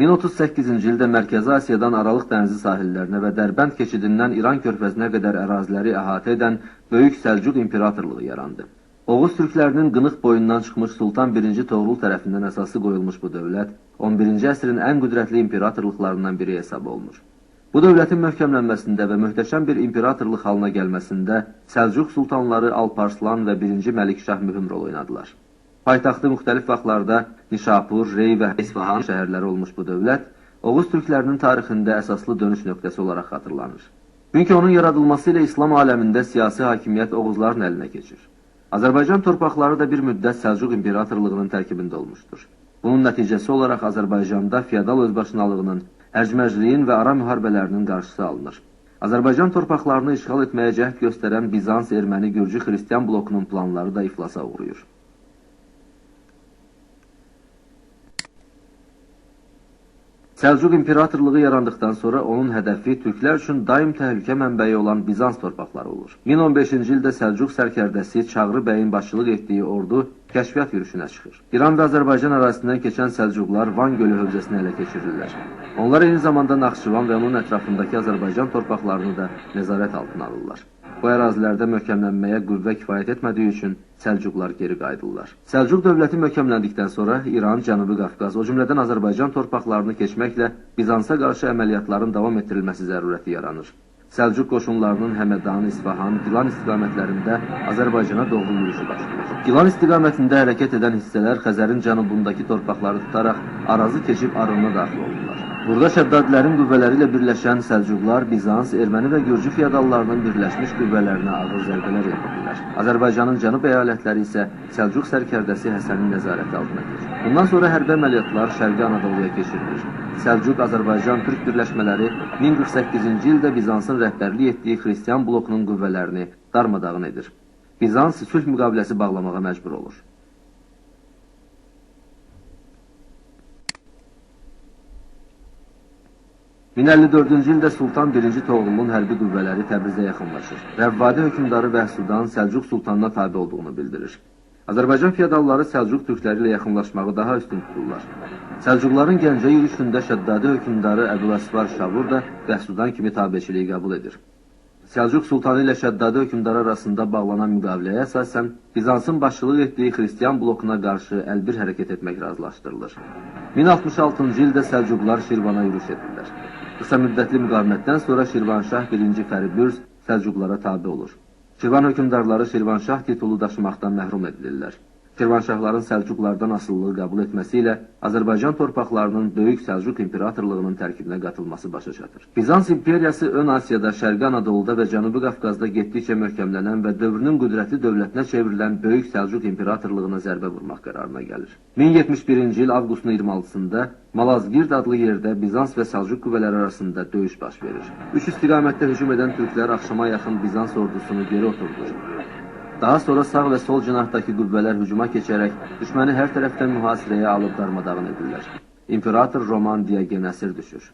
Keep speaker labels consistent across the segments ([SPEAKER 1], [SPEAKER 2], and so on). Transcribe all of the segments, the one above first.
[SPEAKER 1] 1038-ci ildə Mərkəzi Asiyadan Aralıq dənizi sahillərinə və Dərbənd keçidindən İran körfəzinə qədər əraziləri əhatə edən Böyük Səlcuq İmperatorluğu yarandı. Oğuz türklərinin qınıq boyundan çıxmış Sultan 1-ci Toğrul tərəfindən əsası qoyulmuş bu dövlət 11-ci əsrin ən qüdrətli imperatorluqlarından biri hesab olunur. Bu dövlətin möhkəmlənməsində və möhtəşəm bir imperatorluq halına gəlməsində Səlcuq sultanları Alparslan və 1-ci Məlikşah mühüm rol oynadılar. Paytaxtı müxtəlif vaxtlarda Nişapur, Rey və İsfahan şəhərləri olmuş bu dövlət Oğuz türklərinin tarixində əsaslı dönüş nöqtəsi olaraq xatırlanır. Çünki onun yaradılması ilə İslam aləmində siyasi hakimiyyət Oğuzların əlinə keçir. Azərbaycan torpaqları da bir müddət Səlcuq imperatorluğunun tərkibində olmuşdur. Bunun nəticəsi olaraq Azərbaycanda feodal özbaşınalığının, hərcməcliyin və ara müharibələrinin qarşısı alınır. Azərbaycan torpaqlarını işğal etməyə cəhd göstərən Bizans, Erməni, Gürcü, Xristiyan blokunun planları da iflasa uğrayır. Səlcuq imperatorluğu yarandıqdan sonra onun hədəfi türklər üçün daim təhlükə mənbəyi olan Bizans torpaqları olur. 1015-ci ildə Səlcuq sərkərdəsi Çağrı bəyin başçılıq etdiyi ordu kəşfiyyat yürüşünə çıxır. İran və Azərbaycan ərazisindən keçən Səlcuqlar Van gölü hövzəsini ələ keçirirlər. Onlar eyni zamanda Naxçıvan və onun ətrafındakı Azərbaycan torpaqlarını da nəzarət altına alırlar. Bu ərazilərdə möhkəmlənməyə qüvvə kifayət etmədiyi üçün Səlcuqlar geri qayıdırlar. Səlcuq dövləti möhkəmləndikdən sonra İran, Cənubi Qafqaz, o cümlədən Azərbaycan torpaqlarını keçməklə Bizansa qarşı əməliyyatların davam etdirilməsi zərurəti yaranır. Səlcuq qoşunlarının Həmədan, İsfahan, Gilan istiqamətlərində Azərbaycana doğru yürüyüşü başlayır. Gilan istiqamətində hərəkət edən hissələr Xəzərin cənubundakı torpaqları tutaraq Arazı keçib Arına daxil olurlar. Burada Şəddadilərin qüvvələri ilə birləşən Səlcuqlar, Bizans, Erməni və Gürcü fiyadallarının birləşmiş qüvvələrinə ağır zərbələr endirdilər. Azərbaycanın cənub əyalətləri isə Səlcuq sərkərdəsi Həsənin nəzarəti altına keçir. Bundan sonra hərbi əməliyyatlar Şərqi Anadoluya keçirilir. Səlcuq Azərbaycan Türk birləşmələri 1048-ci ildə Bizansın rəhbərlik etdiyi xristian blokunun qüvvələrini darmadağın edir. Bizans sülh müqaviləsi bağlamağa məcbur olur. 1054-cü ildə Sultan 1-ci Toğrulun hərbi qüvvələri Təbrizə yaxınlaşır. Rəvvadi hökmdarı Vəhsudan Səlcuq sultanına tabi olduğunu bildirir. Azərbaycan fiyadalları Səlcuq türkləri ilə yaxınlaşmağı daha üstün tuturlar. Səlcuqların Gəncə yürüşündə Şəddadi hökmdarı Əbüləsvar Şavur da Vəhsudan kimi tabiçiliyi qəbul edir. Səlcuq sultanı ilə Şəddadi hökmdarı arasında bağlanan müqaviləyə əsasən Bizansın başçılıq etdiyi xristiyan blokuna qarşı əlbir hərəkət etmək razılaşdırılır. 1066-cı ildə Səlcuqlar Şirvana yürüş edirlər. Qısa müddətli müqavimətdən sonra Şirvanşah 1-ci Fəribürs Səlcuqlara tabi olur. Şirvan hökmdarları Şirvanşah titulu daşımaqdan məhrum edilirlər. Şirvanşahların Səlcuqlardan asılılığı qəbul etməsi ilə Azərbaycan torpaqlarının Böyük Səlcuq İmperatorluğunun tərkibinə qatılması başa çatır. Bizans imperiyası ön Asiyada, Şərqi Anadoluda və Cənubi Qafqazda getdikcə möhkəmlənən və dövrünün qüdrətli dövlətinə çevrilən Böyük Səlcuq İmperatorluğuna zərbə vurmaq qərarına gəlir. 1071-ci il avqustun 26-sında Malazgirt adlı yerdə Bizans və Səlcuq qüvvələri arasında döyüş baş verir. Üç istiqamətdə hücum edən türklər axşama yaxın Bizans ordusunu geri oturdur. Daha sonra sağ və sol cinahdakı qüvvələr hücuma keçərək düşməni hər tərəfdən mühasirəyə alıb darmadağın edirlər. İmperator Roman Diagen əsir düşür.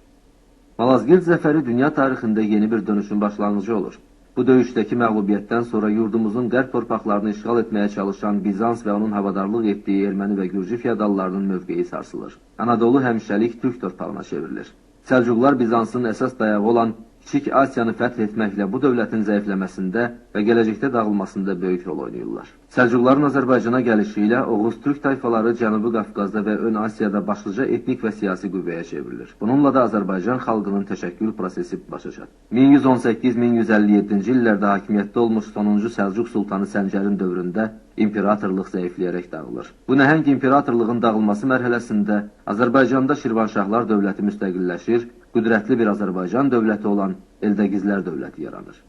[SPEAKER 1] Malazgirt zəfəri dünya tarixində yeni bir dönüşün başlanğıcı olur. Bu döyüşdəki məğlubiyyətdən sonra yurdumuzun qərb torpaqlarını işğal etməyə çalışan Bizans və onun havadarlıq etdiyi erməni və gürcü fiyadallarının mövqeyi sarsılır. Anadolu həmişəlik türk torpağına çevrilir. Səlcuqlar Bizansın əsas dayağı olan Kiçik Asiyanı fəth etməklə bu dövlətin zəifləməsində və gələcəkdə dağılmasında böyük rol oynayırlar. Səlcuqların Azərbaycana gəlişi ilə Oğuz Türk tayfaları Cənubi Qafqazda və Ön Asiyada başlıca etnik və siyasi qüvvəyə çevrilir. Bununla da Azərbaycan xalqının təşəkkül prosesi başa çatır. 1118-1157-ci illərdə hakimiyyətdə olmuş sonuncu Səlcuq sultanı Səncərin dövründə imperatorluq zəifləyərək dağılır. Bu nəhəng imperatorluğun dağılması mərhələsində Azərbaycanda Şirvanşahlar dövləti müstəqilləşir qüdrətli bir Azərbaycan dövləti olan Eldəgizlər dövləti yaranır.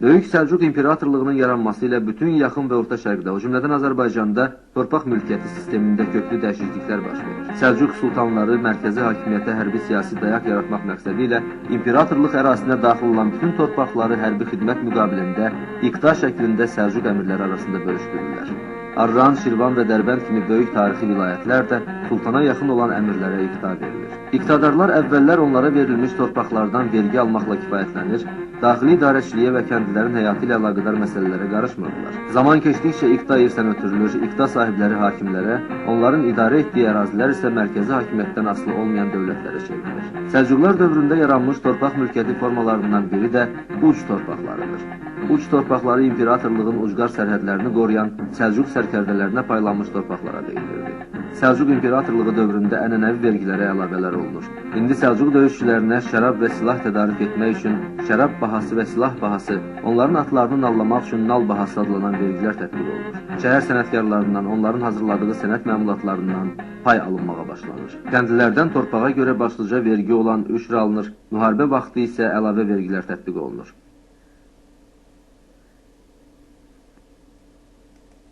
[SPEAKER 1] Böyük Səlcuq İmperatorluğunun yaranması ilə bütün yaxın və orta şərqdə, o cümlədən Azərbaycanda torpaq mülkiyyəti sistemində köklü dəyişikliklər baş verir. Səlcuq sultanları mərkəzi hakimiyyətə hərbi siyasi dayaq yaratmaq məqsədi ilə imperatorluq ərazisinə daxil olan bütün torpaqları hərbi xidmət müqabilində iqta şəklində Səlcuq əmirləri arasında bölüşdürürlər. Arran, Şirvan və Dərbənd kimi böyük tarixi vilayətlər də sultana yaxın olan əmirlərə iqta verilir. İqtadarlar əvvəllər onlara verilmiş torpaqlardan vergi almaqla kifayətlənir daxili idarəçiliyə və kəndlilərin həyatı ilə əlaqədar məsələlərə qarışmırdılar. Zaman keçdikcə iqta irsən ötürülür, iqta sahibləri hakimlərə, onların idarə etdiyi ərazilər isə mərkəzi hakimiyyətdən asılı olmayan dövlətlərə çevrilir. Səlcuqlar dövründə yaranmış torpaq mülkiyyəti formalarından biri də uc torpaqlarıdır. Uc torpaqları imperatorluğun ucqar sərhədlərini qoruyan Səlcuq sərkərdələrinə paylanmış torpaqlara deyilirdi. Səlcuq imperatorluğu dövründə ənənəvi vergilərə əlavələr olunur. İndi Səlcuq döyüşçülərinə şərab və silah tədarük etmək üçün şərab bahası və silah bahası, onların atlarını nallamaq üçün nal bahası adlanan vergilər tətbiq olunur. Şəhər sənətkarlarından, onların hazırladığı sənət məmulatlarından pay alınmağa başlanır. Kəndlilərdən torpağa görə başlıca vergi olan üşr alınır, müharibə vaxtı isə əlavə vergilər tətbiq olunur.